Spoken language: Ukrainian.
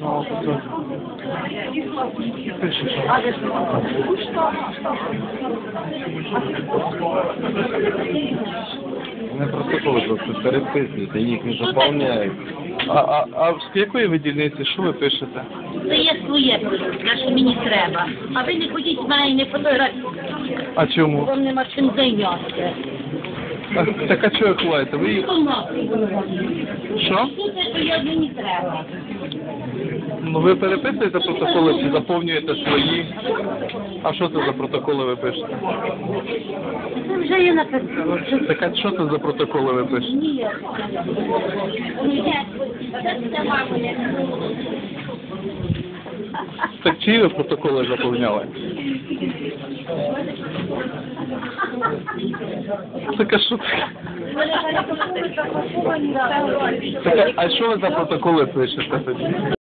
To. Не протоколи просто переписуєте, їх не заповняють. А, а, а з якої ви дільниці? Що ви пишете? Це є своє, що мені треба. А ви не ходіть мене не фотографуйте. А чому? Вам нема чим зайнятися. А, так а чого ви ховаєте? Ви їх... Що? Я. Ну ви переписуєте протоколи чи заповнюєте свої? А що це за протоколи ви пишете? Це вже я написала. Так а що це за протоколи ви пишете? Ні. Мамине. Так чиї ви протоколи заповняли? Так а що? Так, а- а що ви за протоколи пишете тоді?